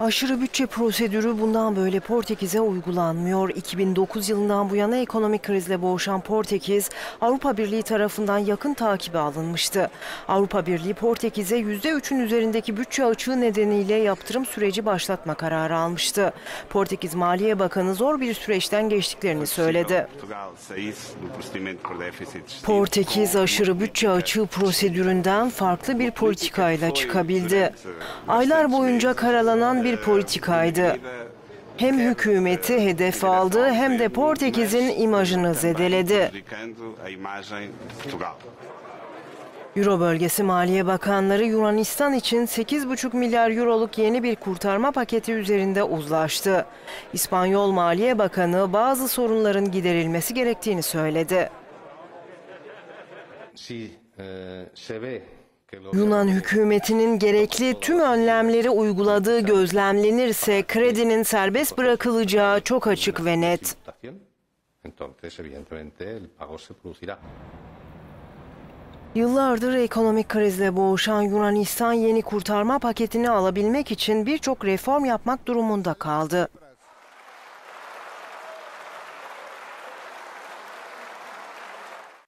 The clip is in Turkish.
Aşırı bütçe prosedürü bundan böyle Portekiz'e uygulanmıyor. 2009 yılından bu yana ekonomik krizle boğuşan Portekiz, Avrupa Birliği tarafından yakın takibe alınmıştı. Avrupa Birliği Portekiz'e %3'ün üzerindeki bütçe açığı nedeniyle yaptırım süreci başlatma kararı almıştı. Portekiz Maliye Bakanı zor bir süreçten geçtiklerini söyledi. Portekiz aşırı bütçe açığı prosedüründen farklı bir politikayla çıkabildi. Aylar boyunca karalanan bir politikaydı. Hem hükümeti hedef aldı hem de Portekiz'in imajını zedeledi. Euro bölgesi Maliye Bakanları Yunanistan için 8,5 milyar euroluk yeni bir kurtarma paketi üzerinde uzlaştı. İspanyol Maliye Bakanı bazı sorunların giderilmesi gerektiğini söyledi. si eh, Yunan hükümetinin gerekli tüm önlemleri uyguladığı gözlemlenirse kredinin serbest bırakılacağı çok açık ve net. Yıllardır ekonomik krizle boğuşan Yunanistan yeni kurtarma paketini alabilmek için birçok reform yapmak durumunda kaldı.